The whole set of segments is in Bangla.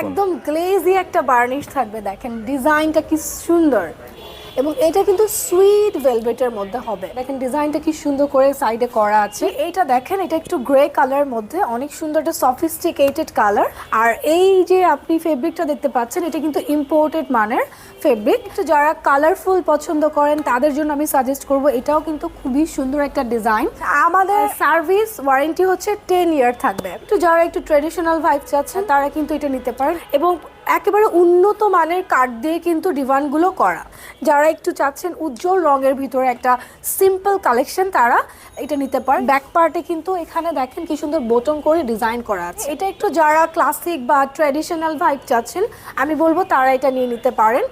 একদম গ্লেজি একটা বার্নিশ থাকবে দেখেন। ডিজাইনটা কি সুন্দর। এবং এটা কিন্তু সুইট ভেলভেটের মধ্যে হবে। দেখেন ডিজাইনটা কি সুন্দর করে সাইডে করা আছে। এইটা দেখেন, এটা একটু গ্রে কালার মধ্যে, অনেক সুন্দর একটা সফিস্টিকেটেড কালার আর এই যে আপনি ফেব্রিকটা দেখতে পাচ্ছেন, এটা কিন্তু ইম্পোর্টেড মানের ফেব্রিক তো যারা কালারফুল পছন্দ করেন, তাদের জন্য আমি সাজেস্ট করব, এটাও কিন্তু খুবই সুন্দর একটা ডিজাইন আমাদের সার্ভিস ওয়ারেন্টি হচ্ছে টেন ইয়ার থাকবে। তো যারা একটু ট্রেডিশনাল ভাইব চাচ্ছেন, তারা কিন্তু এটা নিতে পারেন। এবং একেবারে উন্নত মানের কাঠ দিয়ে কিন্তু ডিভানগুলো করা। যারা একটু চাচ্ছেন উজ্জ্বল রঙের ভিতরে একটা সিম্পল কালেকশন তারা এটা নিতে পারেন। ব্যাক পার্টে কিন্তু এখানে দেখেন কি সুন্দর বোতন করে ডিজাইন করা আছে। এটা একটু যারা ক্লাসিক বা ট্র্যাডিশনাল ভাইব চাচ্ছেন, আমি বলব তারা এটা নিয়ে নিতে পারেন।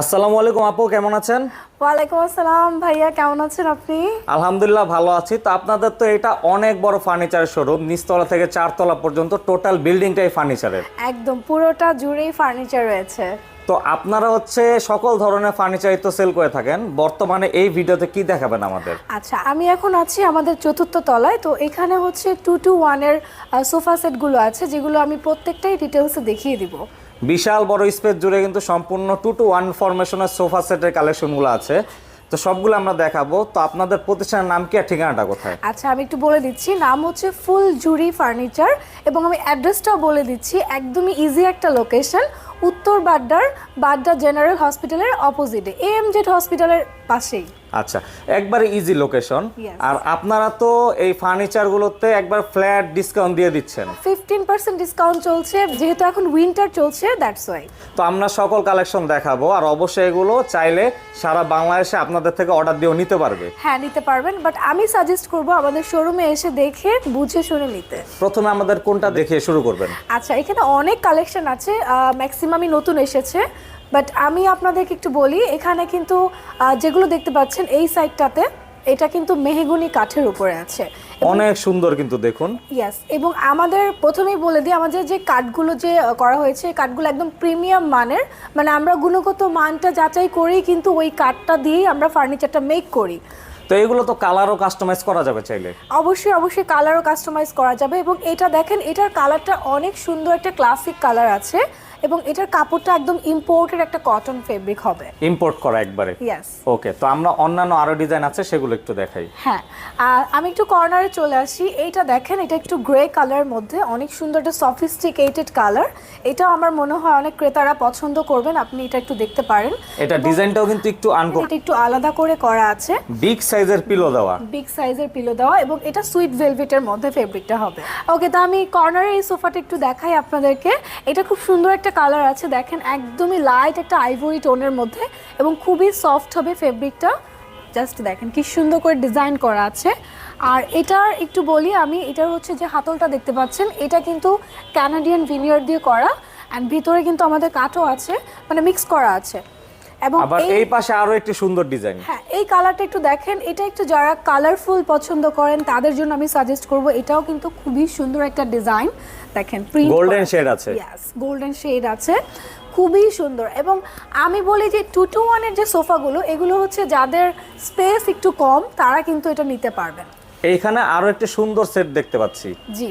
আসসালামু আলাইকুম আপু, কেমন আছেন? ওয়ালাইকুম আসসালাম। ভাইয়া কেমন আছেন আপনি? আলহামদুলিল্লাহ ভালো আছি। তো আপনাদের তো এটা অনেক বড় ফার্নিচারের শোরুম নিচতলা থেকে চারতলা পর্যন্ত টোটাল বিল্ডিংটাই ফার্নিচারের। একদম পুরোটা জুড়েই ফার্নিচার রয়েছে। তো আপনারা হচ্ছে সকল ধরনের ফার্নিচারই তো সেল করে থাকেন। বর্তমানে এই ভিডিওতে কি দেখাবেন আমাদের? আচ্ছা আমি এখন আছি আমাদের চতুর্থ তলায়। তো এখানে হচ্ছে টু টু ওয়ানের সোফা সেটগুলো আছে যেগুলো আমি প্রত্যেকটাই ডিটেলসে দেখিয়ে দিব। বিশাল বড় স্পেস জুড়ে কিন্তু সম্পূর্ণ টু টু ওয়ান ফরমেশনের সোফা সেটের কালেকশনগুলো আছে। তো সবগুলো আমরা দেখাবো। তো আপনাদের প্রতিষ্ঠানের নাম কি আর ঠিকানাটা কোথায়? আচ্ছা আমি একটু বলে দিচ্ছি, নাম হচ্ছে ফুল জুরি ফার্নিচার এবং আমি অ্যাড্রেসটাও বলে দিচ্ছি, একদমই ইজি একটা লোকেশন উত্তর বাড্ডার বাড্ডা জেনারেল হসপিটালের অপোজিটে এএমজেড হসপিটালের পাশেই। আচ্ছা একবারে ইজি লোকেশন আর আপনারা তো এই ফার্নিচারগুলোতে একবার ফ্ল্যাট ডিসকাউন্ট দিয়ে দিচ্ছেন। ফিফটিন পার্সেন্ট ডিসকাউন্ট চলছে যেহেতু এখন উইন্টার চলছে দ্যাটস ওয়াই তো আমরা সকল কালেকশন দেখাবো আর অবশ্যই এগুলো চাইলে সারা বাংলাদেশে আপনাদের থেকে অর্ডার দিয়েও নিতে পারবে। হ্যাঁ নিতে পারবেন বাট আমি সাজেস্ট করব আমাদের শোরুমে এসে দেখে বুঝে শুনে নিতে। প্রথমে আমাদের কোনটা দেখে শুরু করবেন। আচ্ছা এখানে অনেক কালেকশন আছে ম্যাক্সিমামই নতুন এসেছে। বাট আমি আপনাদেরকে একটু বলি এখানে কিন্তু যেগুলো দেখতে পাচ্ছেন এই সাইডটাতে এটা কিন্তু মেহগুনি কাঠের উপরে আছে। অনেক সুন্দর কিন্তু দেখুন। ইয়াস এবং আমাদের প্রথমেই বলে দিই আমাদের যে কাঠগুলো যে করা হয়েছে কাঠগুলো একদম প্রিমিয়াম মানের। মানে আমরা গুণগত মানটা যাচাই করেই কিন্তু ওই কাঠটা দিয়েই আমরা ফার্নিচারটা মেক করি। তো এগুলো তো কালারও কাস্টমাইজ করা যাবে চাইলে। অবশ্যই অবশ্যই কালারও কাস্টমাইজ করা যাবে। এবং এটা দেখেন এটার কালারটা অনেক সুন্দর একটা ক্লাসিক কালার আছে। এবং এটার কাপড়টা একদম ইম্পোর্টেড একটা কটন ফেব্রিক হবে। ইম্পোর্ট করা একবারে? ইয়েস ওকে তো আমরা অন্যান্য আরও ডিজাইন আছে সেগুলো একটু দেখাই। হ্যাঁ আর আমি একটু কর্নারে চলে আসি। এইটা দেখেন এটা একটু গ্রে কালার মধ্যে অনেক সুন্দর একটা সফিস্টিকেটেড কালার এটাও আমার মনে হয় অনেক ক্রেতারা পছন্দ করবেন আপনি এটা একটু দেখতে পারেন। এটা ডিজাইনটাও কিন্তু একটু আনকো এটা একটু আলাদা করে করা আছে। বিগ সাইজের পিলো দেওয়া। বিগ সাইজের পিলো দেওয়া এবং এটা সুইট ভেলভেটের মধ্যে ফেব্রিকটা হবে। ওকে তো আমি কর্নারে এই সোফাটা একটু দেখাই আপনাদেরকে। এটা খুব সুন্দর একটা কালার আছে, দেখেন একদমই লাইট একটা আইভরি টোনের মধ্যে এবং খুবই সফট হবে ফেব্রিকটা জাস্ট দেখেন কি সুন্দর করে ডিজাইন করা আছে। আর এটার একটু বলি আমি, এটার হচ্ছে যে হাতলটা দেখতে পাচ্ছেন, এটা কিন্তু ক্যানাডিয়ান ভিনিয়ার দিয়ে করা। অ্যান্ড ভিতরে কিন্তু আমাদের কাঠও আছে মানে মিক্স করা আছে। এবং আবার এই পাশে আরও একটি সুন্দর ডিজাইন। হ্যাঁ এই কালারটা একটু দেখেন এটা একটু যারা কালারফুল পছন্দ করেন তাদের জন্য আমি সাজেস্ট করব এটাও কিন্তু খুবই সুন্দর একটা ডিজাইন দেখেন প্রিন্ট গোল্ডেন শেড আছে। ইয়াস গোল্ডেন শেড আছে খুবই সুন্দর। এবং আমি বলি যে টু টু ওয়ানের যে সোফাগুলো এগুলো হচ্ছে যাদের স্পেস একটু কম তারা কিন্তু এটা নিতে পারবেন। এইখানে আরও একটা সুন্দর সেট দেখতে পাচ্ছি। জি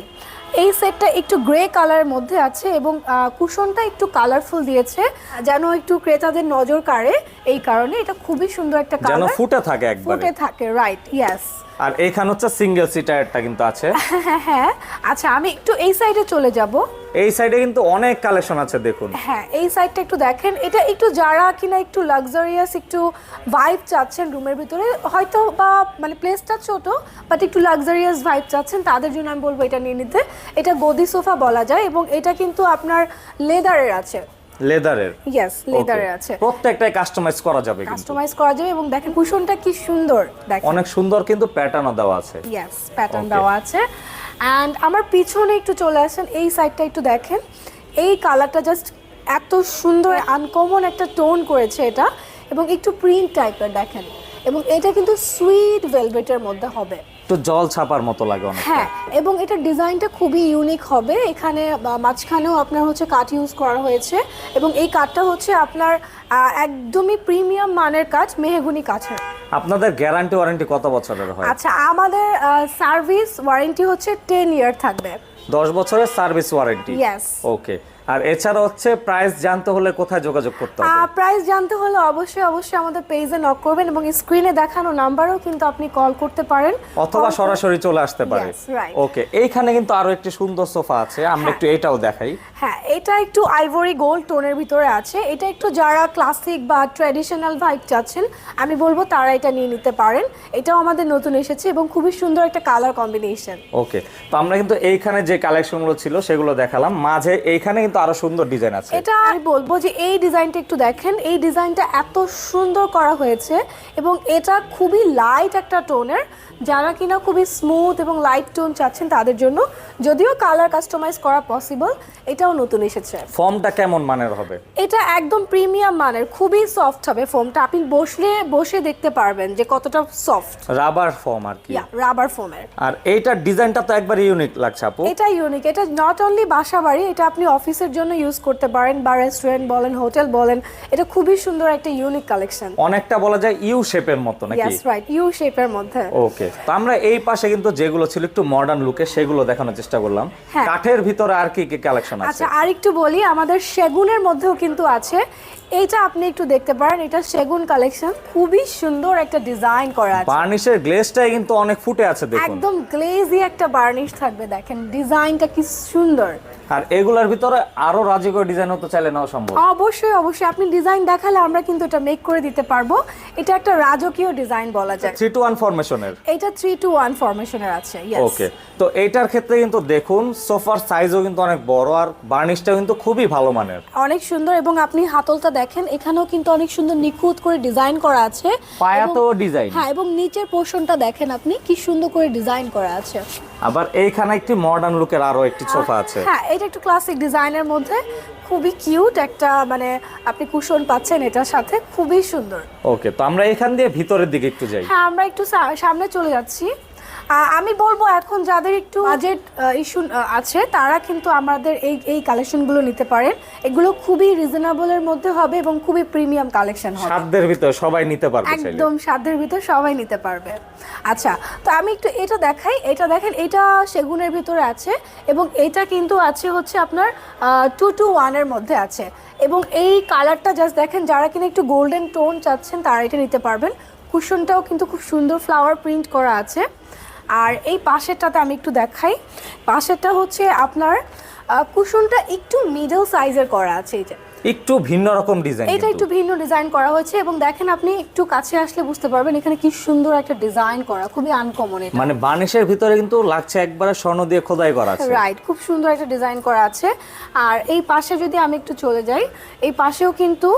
এই সেটটা একটু গ্রে কালারের মধ্যে আছে এবং কুশনটা একটু কালারফুল দিয়েছে যেন একটু ক্রেতাদের নজর কাড়ে এই কারণে। এটা খুবই সুন্দর একটা কালার যেন ফুটে থাকে একবারে। ফুটে থাকে রাইট ইয়েস আর এখানে হচ্ছে সিঙ্গেল সিটারটা কিন্তু আছে। হ্যাঁ হ্যাঁ আচ্ছা আমি একটু এই সাইডে চলে যাব। এই সাইডে কিন্তু অনেক কালেকশন আছে দেখুন। হ্যাঁ এই সাইডটা একটু দেখেন। এটা একটু যারা কিনা একটু লাক্সারিয়াস একটু ভাইব চাচ্ছেন রুমের ভিতরে হয়তো বা মানে প্লেসটা ছোট বাট একটু লাক্সারিয়াস ভাইব চাচ্ছেন তাদের জন্য আমি বলব এটা নিয়ে নিতে। এটা গদি সোফা বলা যায় এবং এটা কিন্তু আপনার লেদারের আছে। লেদারের ইয়েস লেদারের আছে। প্রত্যেকটাই কাস্টমাইজ করা যাবে কাস্টমাইজ করা যাবে এবং দেখেন কুশনটা কি সুন্দর দেখেন। অনেক সুন্দর কিন্তু প্যাটার্নও দেওয়া আছে। ইয়েস প্যাটার্ন দেওয়া আছে। অ্যান্ড আমার পিছনে একটু চলে আসেন এই সাইডটা একটু দেখেন। এই কালারটা জাস্ট এত সুন্দর আনকমন একটা টোন করেছে এটা। এবং একটু প্রিন্ট টাইপের দেখেন। এবং এটা কিন্তু সুইট ভেলভেটের মধ্যে হবে। একটু জল ছাপার মতো লাগে হ্যাঁ এবং এটার ডিজাইনটা খুবই ইউনিক হবে। এখানে মাঝখানেও আপনার হচ্ছে কাঠ ইউজ করা হয়েছে। এবং এই কাঠটা হচ্ছে আপনার একদমই প্রিমিয়াম মানের কাজ মেহেগুনি কাঠের। আপনাদের গ্যারান্টি ওয়ারেন্টি কত বছরের হয়? আচ্ছা আমাদের সার্ভিস ওয়ারেন্টি হচ্ছে টেন ইয়ার থাকবে। দশ বছরের সার্ভিস ওয়ারেন্টি. ওকে আর এছাড়া হচ্ছে প্রাইস জানতে হলে কোথায় যোগাযোগ করতে হবে? প্রাইস জানতে হলে অবশ্যই অবশ্যই আমাদের পেজে নক করবেন এবং স্ক্রিনে দেখানো নাম্বারও কিন্তু আপনি কল করতে পারেন। অথবা সরাসরি চলে আসতে পারে। ওকে এইখানে কিন্তু আরও একটি সুন্দর সোফা আছে আমরা হ্যাঁ। একটু এটাও দেখাই। হ্যাঁ এটা একটু আইভরি গোল্ড টোনের ভিতরে আছে। এটা একটু যারা ক্লাসিক বা ট্র্যাডিশনাল ভাইব চাচ্ছেন আমি বলব তারা এটা নিয়ে নিতে পারেন। এটাও আমাদের নতুন এসেছে এবং খুবই সুন্দর একটা কালার কম্বিনেশন ওকে তো আমরা কিন্তু এইখানে যে কালেকশনগুলো ছিল সেগুলো দেখালাম। মাঝে এইখানে কিন্তু আরও সুন্দর ডিজাইন আছে। এটা আমি বলব যে এই ডিজাইনটা একটু দেখেন এই ডিজাইনটা এত সুন্দর করা হয়েছে এবং এটা খুবই লাইট একটা টোনের যারা কিনা খুবই স্মুথ এবং লাইট টোন চাচ্ছেন তাদের জন্য যদিও কালার কাস্টমাইজ করা পসিবল এটাও নতুন এসেছে। ফর্মটা কেমন মানের হবে? এটা একদম প্রিমিয়াম মানের খুবই সফট হবে ফোমটা আপনি বসলে বসে দেখতে পারবেন যে কতটা সফট রাবার ফর্ম আর কি। রাবার ফোমের আর এইটার ডিজাইনটা তো একবার ইউনিক লাগছে আপু। এটা ইউনিক এটা নট অনলি বাসা বাড়ি এটা আপনি অফিসের জন্য ইউজ করতে পারেন বা রেস্টুরেন্ট বলেন হোটেল বলেন এটা খুবই সুন্দর একটা ইউনিক কালেকশন অনেকটা বলা যায় ইউ শেপের মতো নাকি? ইয়েস রাইট ইউ শেপের মধ্যে। ওকে তো আমরা এই পাশে কিন্তু যেগুলো ছিল একটু মডার্ন লুকে সেগুলো দেখানোর চেষ্টা করলাম। হ্যাঁ। কাঠের ভিতরে আর কি কি কালেকশন আছে? আচ্ছা আর একটু বলি আমাদের সেগুনের মধ্যেও কিন্তু আছে এইটা আপনি একটু দেখতে পারেন এটা সেগুন কালেকশন। খুবই সুন্দর একটা ডিজাইন করা আছে। বার্নিশের গ্লেজটাই কিন্তু অনেক ফুটে আছে দেখুন। একদম গ্লেজি একটা বার্নিশ থাকবে দেখেন ডিজাইনটা কি সুন্দর। আর এগুলার ভিতরে আরও রাজকীয় ডিজাইন হতে চাইলে নাও সম্ভব। অবশ্যই অবশ্যই। আপনি ডিজাইন দেখালে আমরা কিন্তু এটা মেক করে দিতে পারব। এটা একটা রাজকীয় ডিজাইন বলা যায়। থ্রি টু ওয়ান ফরমেশনের এটা থ্রি টু ওয়ান ফরমেশনের আছে yes. ওকে তো এইটার ক্ষেত্রে কিন্তু দেখুন সোফার সাইজও কিন্তু অনেক বড় আর বার্নিশটাও কিন্তু খুবই ভালো মানের। অনেক সুন্দর এবং আপনি হাতলটা দেখেন এখানেও কিন্তু অনেক সুন্দর নিখুঁত করে ডিজাইন করা আছে। ডিজাইন হ্যাঁ এবং নিচের পোর্শনটা দেখেন আপনি কি সুন্দর করে ডিজাইন করা আছে। আবার এইখানে একটি মডার্ন লুকের আরও একটি সোফা আছে। হ্যাঁ এটা একটু ক্লাসিক ডিজাইনের মধ্যে। খুবই কিউট একটা মানে আপনি কুশন পাচ্ছেন এটার সাথে খুবই সুন্দর। ওকে তো আমরা এখান দিয়ে ভিতরের দিকে একটু যাই। হ্যাঁ আমরা একটু সামনে চলে যাচ্ছি। আমি বলব এখন যাদের একটু বাজেট ইস্যু আছে তারা কিন্তু আমাদের এই এই কালেকশনগুলো নিতে পারেন। এগুলো খুবই রিজনেবলের মধ্যে হবে এবং খুবই প্রিমিয়াম কালেকশন হবে। সাধ্যের ভিতরে সবাই নিতে পারবে একদম সাধ্যের ভিতর সবাই নিতে পারবে। আচ্ছা তো আমি একটু এটা দেখাই। এটা দেখেন এটা সেগুনের ভিতরে আছে এবং এটা কিন্তু আছে হচ্ছে আপনার টু টু ওয়ানের মধ্যে আছে। এবং এই কালারটা জাস্ট দেখেন যারা কিনা একটু গোল্ডেন টোন চাচ্ছেন তারা এটা নিতে পারবেন। কুশনটাও কিন্তু খুব সুন্দর ফ্লাওয়ার প্রিন্ট করা আছে। আর এই পাশেরটাতে আমি একটু দেখাই। পাশেরটা হচ্ছে আপনার কুশনটা একটু মিডল সাইজের করা আছে এই একটু ভিন্ন রকম ডিজাইন এটা একটু ভিন্ন ডিজাইন করা হয়েছে এবং দেখেন আপনি একটু কাছে আসলে বুঝতে পারবেন এখানে কি সুন্দর একটা ডিজাইন করা খুবই আনকমন এটা। মানে বার্নিশের ভিতরে কিন্তু লাগছে একবারে স্বর্ণ দিয়ে খোদাই করা আছে। রাইট খুব সুন্দর একটা ডিজাইন করা আছে। আর এই পাশে যদি আমি একটু চলে যাই এই পাশেও কিন্তু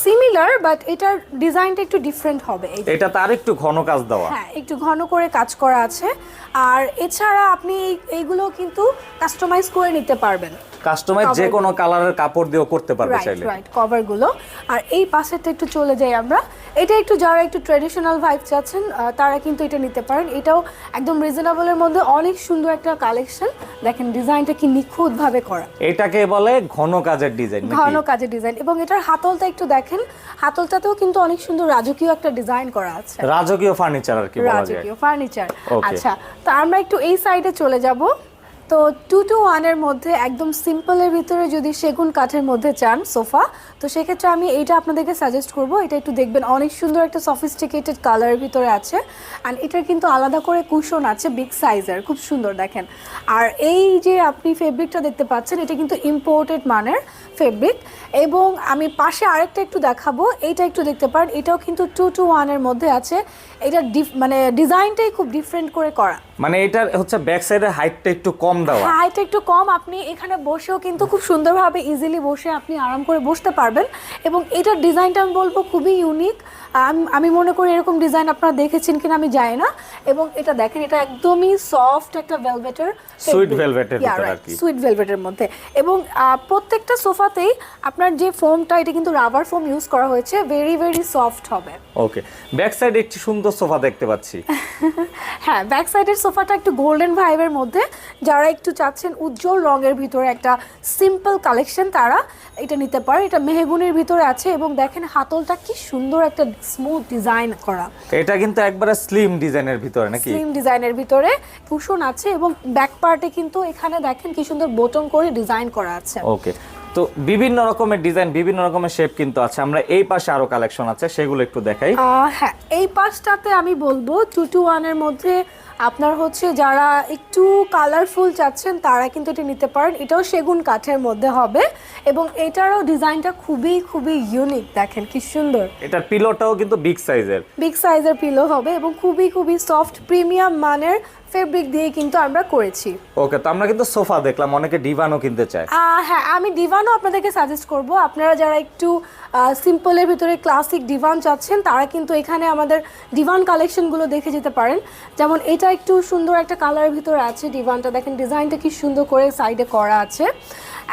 সিমিলার বাট এটার ডিজাইনটা একটু ডিফারেন্ট হবে। এটা তার একটু ঘন কাজ দেওয়া। হ্যাঁ একটু ঘন করে কাজ করা আছে। আর এছাড়া আপনি এইগুলো কিন্তু কাস্টমাইজ করে নিতে পারবেন। কাস্টমাইজ যে কোনো কালারের কাপড় দিয়েও করতে পারবে চাইলে। রাইট কভারগুলো আর এই পাশেরটা একটু চলে যাই আমরা। এটা একটু যারা একটু ট্রেডিশনাল ভাইব চাচ্ছেন তারা কিন্তু এটা নিতে পারেন। এটাও একদম রিজনেবলের মধ্যে অনেক সুন্দর একটা কালেকশন দেখেন ডিজাইনটা কি নিখুঁতভাবে করা। এটাকে বলে ঘন কাজের ডিজাইন ঘন কাজের ডিজাইন এবং এটার হাতলটা একটু দেখেন হাতলটাতেও কিন্তু অনেক সুন্দর রাজকীয় একটা ডিজাইন করা আছে। রাজকীয় ফার্নিচার আর কি বলা যায়। রাজকীয় ফার্নিচার আচ্ছা তো আমরা একটু এই সাইডে চলে যাব। তো টু টু ওয়ানের মধ্যে একদম সিম্পলের ভিতরে যদি সেগুন কাঠের মধ্যে চান সোফা, তো সেক্ষেত্রে আমি এইটা আপনাদেরকে সাজেস্ট করব। এটা একটু দেখবেন অনেক সুন্দর একটা সফিস্টিকেটেড কালারের ভিতরে আছে অ্যান্ড এটার কিন্তু আলাদা করে কুশন আছে বিগ সাইজের খুব সুন্দর দেখেন। আর এই যে আপনি ফেব্রিকটা দেখতে পাচ্ছেন, এটা কিন্তু ইম্পোর্টেড মানের ফেব্রিক এবং আমি পাশে আরেকটা একটু দেখাবো, এইটা একটু দেখতে পারেন, এটাও কিন্তু টু টু ওয়ানের মধ্যে আছে। এটা মানে ডিজাইনটাই খুব ডিফারেন্ট করে করা। মানে এটার হচ্ছে ব্যাক সাইডের হাইটটা একটু কম দেওয়া। হাইটটা একটু কম। আপনি এখানে বসেও কিন্তু খুব সুন্দরভাবে ইজিলি বসে আপনি আরাম করে বসতে পারবেন এবং এটার ডিজাইনটা আমি বলব খুবই ইউনিক আমি মনে করি এরকম ডিজাইন আপনারা দেখেছেন কিনা আমি জানি না। এবং এটা দেখেন এটা একদমই সফট একটা ভেলভেটের আর কি। সুইট ভেলভেটের মধ্যে। এবং প্রত্যেকটা সোফাতেই আপনার যে ফোমটা এটা কিন্তু রাবার ফোম ইউজ করা হয়েছে। ভেরি ভেরি সফট হবে। ওকে ব্যাক সাইডে একটি সুন্দর সোফা দেখতে পাচ্ছি। হ্যাঁ ব্যাক সাইডের সোফাটা একটু গোল্ডেন ভাইবের মধ্যে। যারা একটু চাচ্ছেন উজ্জ্বল রঙের ভিতরে একটা সিম্পল কালেকশন তারা এটা নিতে পারে। এটা মেহগুনির ভিতরে আছে এবং দেখেন হাতলটা কি সুন্দর একটা স্মুথ ডিজাইন করা। এটা কিন্তু একবারে স্লিম ডিজাইনের ভিতরে নাকি? স্লিম ডিজাইনের ভিতরে কুশন আছে এবং ব্যাক পার্টে কিন্তু এখানে দেখেন কি সুন্দর বোটন করে ডিজাইন করা আছে। ওকে তো বিভিন্ন রকমের ডিজাইন বিভিন্ন রকমের শেপ কিন্তু আছে। আমরা এই পাশে আরও কালেকশন আছে সেগুলো একটু দেখাই। হ্যাঁ এই পাশটাতে আমি বলব টু টু ওয়ানের মধ্যে আপনার হচ্ছে যারা একটু কালারফুল চাচ্ছেন তারা কিন্তু এটি নিতে পারেন। এটাও সেগুন কাঠের মধ্যে হবে এবং এটারও ডিজাইনটা খুবই খুবই ইউনিক দেখেন কি সুন্দর। এটার পিলোটাও কিন্তু বিগ সাইজের বিগ সাইজের পিলো হবে এবং খুবই খুবই সফট প্রিমিয়াম মানের ফেব্রিক দিয়ে কিন্তু আমরা করেছি। ওকে তো আমরা কিন্তু সোফা দেখলাম অনেকে ডিভানও কিনতে চায়। হ্যাঁ আমি ডিভানও আপনাদেরকে সাজেস্ট করব। আপনারা যারা একটু সিম্পলের ভিতরে ক্লাসিক ডিভান চাচ্ছেন তারা কিন্তু এখানে আমাদের ডিভান কালেকশনগুলো দেখে যেতে পারেন। যেমন এটা একটু সুন্দর একটা কালারের ভিতরে আছে ডিভানটা দেখেন ডিজাইনটা কি সুন্দর করে সাইডে করা আছে।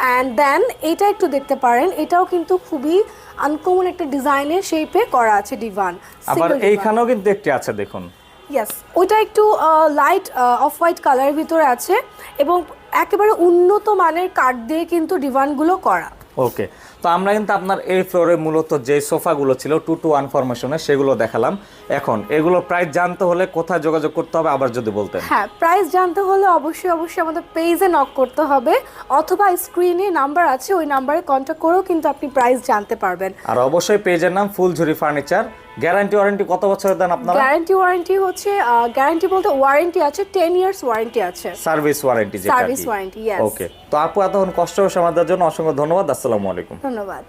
অ্যান্ড দেন এটা একটু দেখতে পারেন এটাও কিন্তু খুবই আনকমন একটা ডিজাইনের শেপে করা আছে ডিভান আবার এইখানেও কিন্তু একটি আছে দেখুন। ইয়েস ওইটা একটু লাইট অফ হোয়াইট কালারের ভিতরে আছে এবং একেবারে উন্নত মানের কাঠ দিয়ে কিন্তু ডিভানগুলো করা। ওকে তো আমরা কিন্তু আপনার এই ফ্লোরে মূলত যে সোফাগুলো ছিল টু টু ওয়ান ফরমেশনে সেগুলো দেখালাম। এখন এগুলো প্রাইস জানতে হলে কোথায় যোগাযোগ করতে হবে আবার যদি বলতেন। হ্যাঁ প্রাইস জানতে হলে অবশ্যই অবশ্যই আমাদের পেজে নক করতে হবে অথবা স্ক্রিনে নাম্বার আছে ওই নাম্বারে কন্ট্যাক্ট করেও কিন্তু আপনি প্রাইস জানতে পারবেন। আর অবশ্যই পেজের নাম ফুলঝুরি ফার্নিচার গ্যারান্টি ওয়ারেন্টি কত বছরের দেন আপনারা? গ্যারান্টি ওয়ারেন্টি হচ্ছে গ্যারান্টি বলতে ওয়ারেন্টি আছে 10 ইয়ার্স ওয়ারেন্টি আছে। সার্ভিস ওয়ারেন্টি যেটা সার্ভিস ওয়ারেন্টি ইয়েস ওকে তো আপু এতক্ষণ কষ্ট হয়েছে আমাদের জন্য অসংখ্য ধন্যবাদ আসসালামু আলাইকুম। ধন্যবাদ।